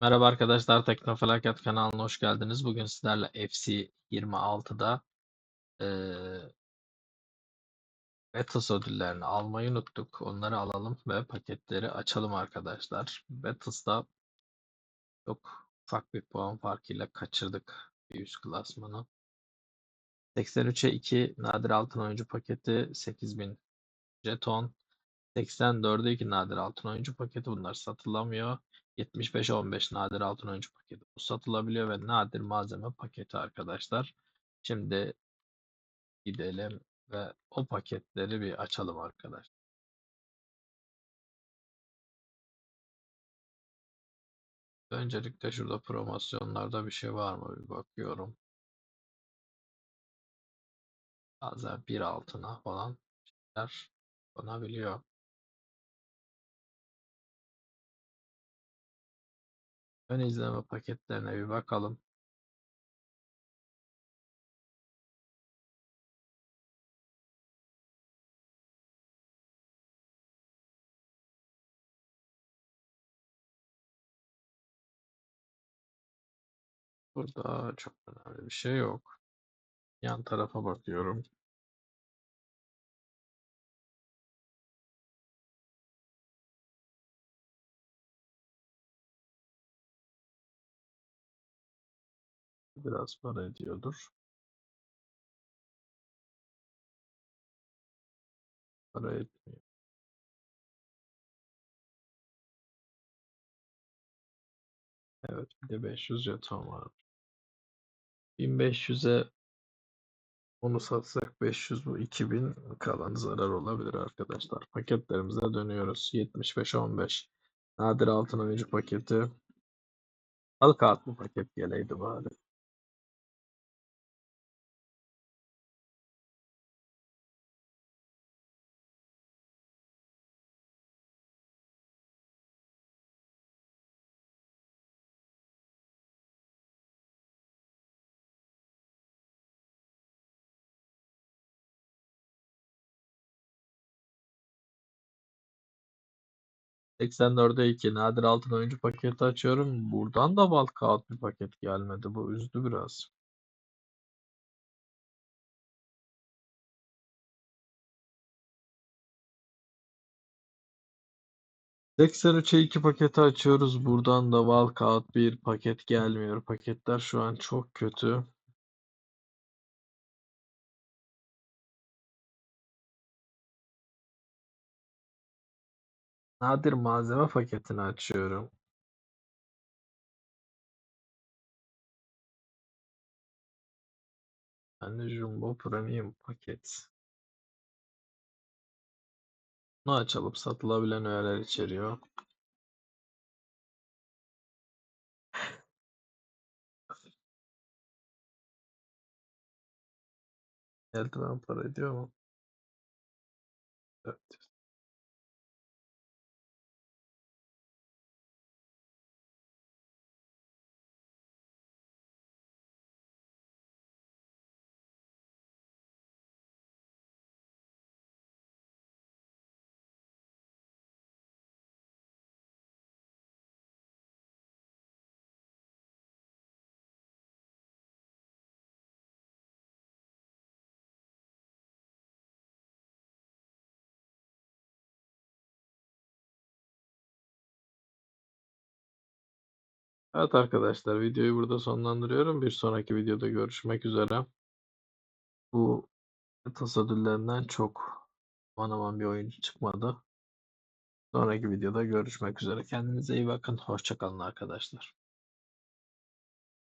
Merhaba arkadaşlar, Teknofelaket kanalına hoş geldiniz. Bugün sizlerle FC 26'da eee Betis ödüllerini almayı unuttuk. Onları alalım ve paketleri açalım arkadaşlar. Betis'ta çok ufak bir puan farkıyla kaçırdık bir üst klasmanı. 83'e 2 nadir altın oyuncu paketi 8000 jeton. 84'e 2 nadir altın oyuncu paketi bunlar satılamıyor. 75-15 nadir altın oyuncu paketi bu satılabiliyor ve nadir malzeme paketi arkadaşlar. Şimdi gidelim ve o paketleri bir açalım arkadaşlar. Öncelikle şurada promosyonlarda bir şey var mı bir bakıyorum. Bazen bir altına falan şeyler konabiliyor. Ön izleme paketlerine bir bakalım. Burada çok önemli bir şey yok. Yan tarafa bakıyorum. Biraz para ediyordur. Para etmiyor. Evet bir de 500 jeton var. 1500'e onu satsak 500 bu 2000 kalan zarar olabilir arkadaşlar. Paketlerimize dönüyoruz. 75-15 nadir altın oyuncu paketi. Al kağıt bu paket geleydi bari. ...84'e 2 nadir altın oyuncu paketi açıyorum. Buradan da bal kağıt bir paket gelmedi. Bu üzdü biraz. ...83'e 2 paketi açıyoruz. Buradan da bal kağıt bir paket gelmiyor. Paketler şu an çok kötü. Nadir malzeme paketini açıyorum. Yani Jumbo Premium paket. Bunu açalım. Satılabilen öğeler içeriyor. Eldiven para ediyor mu? Evet. Evet arkadaşlar videoyu burada sonlandırıyorum. Bir sonraki videoda görüşmek üzere. Bu Betis ödüllerinden çok aman aman bir oyuncu çıkmadı. Sonraki videoda görüşmek üzere. Kendinize iyi bakın. Hoşça kalın arkadaşlar.